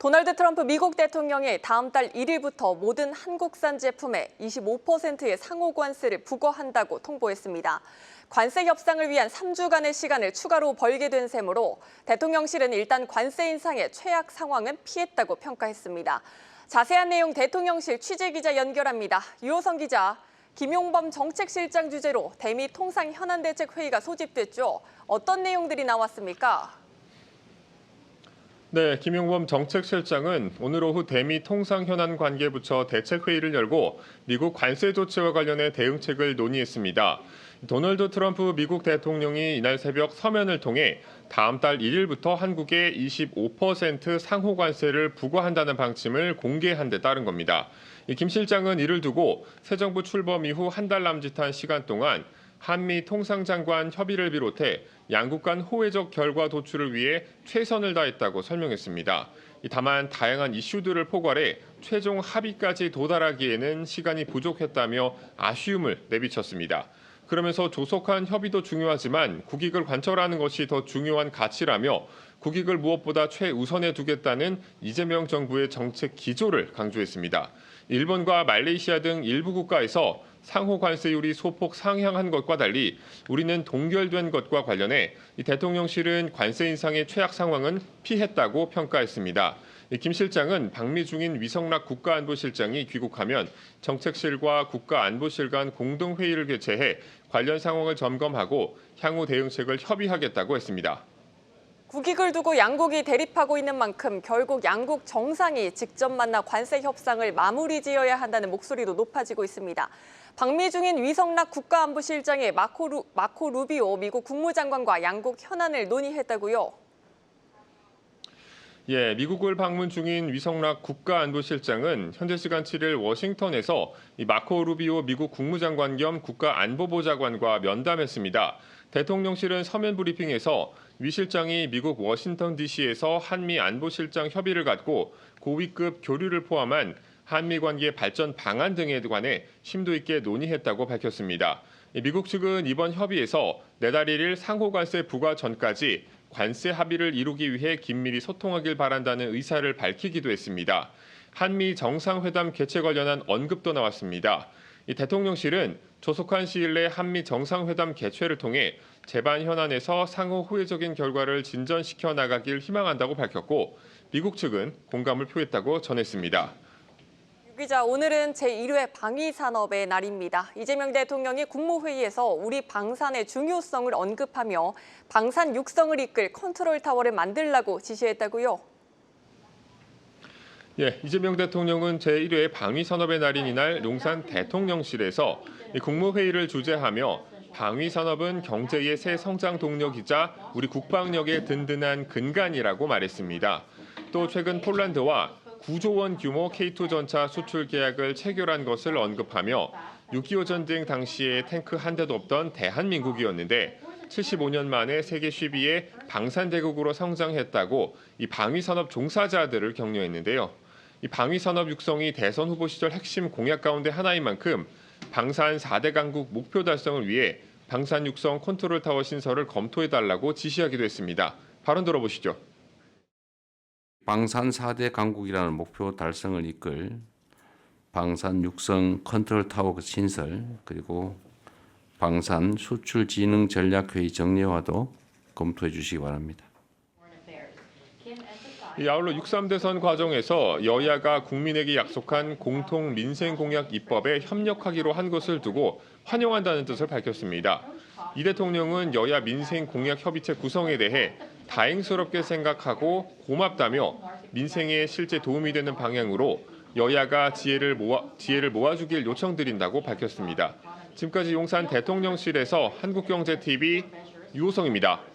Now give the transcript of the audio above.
도널드 트럼프 미국 대통령이 다음 달 1일부터 모든 한국산 제품에 25%의 상호 관세를 부과한다고 통보했습니다. 관세 협상을 위한 3주간의 시간을 추가로 벌게 된 셈으로 대통령실은 일단 관세 인상의 최악 상황은 피했다고 평가했습니다. 자세한 내용 대통령실 취재 기자 연결합니다. 유호성 기자, 김용범 정책실장 주재로 대미 통상 현안 대책 회의가 소집됐죠. 어떤 내용들이 나왔습니까? 네, 김용범 정책실장은 오늘 오후 대미 통상 현안 관계부처 대책 회의를 열고 미국 관세 조치와 관련해 대응책을 논의했습니다. 도널드 트럼프 미국 대통령이 이날 새벽 서면을 통해 다음 달 1일부터 한국에 25% 상호 관세를 부과한다는 방침을 공개한 데 따른 겁니다. 이김 실장은 이를 두고 새 정부 출범 이후 한 달 남짓한 시간 동안 한미 통상장관 협의를 비롯해 양국 간 호혜적 결과 도출을 위해 최선을 다했다고 설명했습니다. 이 다만 다양한 이슈들을 포괄해 최종 합의까지 도달하기에는 시간이 부족했다며 아쉬움을 내비쳤습니다. 그러면서 조속한 협의도 중요하지만 국익을 관철하는 것이 더 중요한 가치라며 국익을 무엇보다 최우선에 두겠다는 이재명 정부의 정책 기조를 강조했습니다. 일본과 말레이시아 등 일부 국가에서 상호 관세율이 소폭 상향한 것과 달리 우리는 동결된 것과 관련해 이 대통령실은 관세 인상의 최악 상황은 피했다고 평가했습니다. 이김 실장은 방미 중인 위성락 국가안보실장이 귀국하면 정책실과 국가안보실 간 공동회의를 개최해 관련 상황을 점검하고 향후 대응책을 협의하겠다고 했습니다. 국익을 두고 양국이 대립하고 있는 만큼 결국 양국 정상이 직접 만나 관세 협상을 마무리 지어야 한다는 목소리도 높아지고 있습니다. 방미 중인 위성락 국가안보실장이 마코, 루, 마코 루비오 미국 국무장관과 양국 현안을 논의했다고요. 예, 미국을 방문 중인 위성락 국가안보실장은 현재 시간 7일 워싱턴에서 이 마코 루비오 미국 국무장관 겸 국가안보보좌관과 면담했습니다. 대통령실은 서면 브리핑에서 위 실장이 미국 워싱턴 DC에서 한미 안보실장 협의를 갖고 고위급 교류를 포함한 한미 관계 발전 방안 등에 관해 심도 있게 논의했다고 밝혔습니다. 미국 측은 이번 협의에서 내달 1일 상호 관세 부과 전까지 관세 합의를 이루기 위해 긴밀히 소통하길 바란다는 의사를 밝히기도 했습니다. 한미 정상회담 개최 관련한 언급도 나왔습니다. 이 대통령실은 조속한 시일 내 한미 정상회담 개최를 통해 재반 현안에서 상호 호혜적인 결과를 진전시켜 나가길 희망한다고 밝혔고 미국 측은 공감을 표했다고 전했습니다. 유 기자, 오늘은 제1회 방위산업의 날입니다. 이재명 대통령이 국무회의에서 우리 방산의 중요성을 언급하며 방산 육성을 이끌 컨트롤 타워를 만들라고 지시했다고요. 예, 이재명 대통령은 제1회 방위산업의 날인 이날 용산 대통령실에서 이 국무회의를 주재하며 방위산업은 경제의 새 성장 동력이자 우리 국방력의 든든한 근간이라고 말했습니다. 또 최근 폴란드와 9조 원 규모 K2 전차 수출 계약을 체결한 것을 언급하며 6.25 전쟁 당시에 탱크 한 대도 없던 대한민국이었는데 75년 만에 세계 10위의 방산대국으로 성장했다고 이 방위산업 종사자들을 격려했는데요. 이 방위산업 육성이 대선 후보 시절 핵심 공약 가운데 하나인 만큼 방산 4대 강국 목표 달성을 위해 방산 육성 컨트롤 타워 신설을 검토해달라고 지시하기도 했습니다. 발언 들어보시죠. 방산 4대 강국이라는 목표 달성을 이끌 방산 육성 컨트롤 타워 신설 그리고 방산 수출 진흥 전략 회의 정례화도 검토해 주시기 바랍니다. 이 아울러 63 대선 과정에서 여야가 국민에게 약속한 공통 민생 공약 입법에 협력하기로 한 것을 두고 환영한다는 뜻을 밝혔습니다. 이 대통령은 여야 민생 공약 협의체 구성에 대해 다행스럽게 생각하고 고맙다며 민생에 실제 도움이 되는 방향으로 여야가 지혜를 모아 지혜를 모아주길 요청드린다고 밝혔습니다. 지금까지 용산 대통령실에서 한국경제TV 유호성입니다.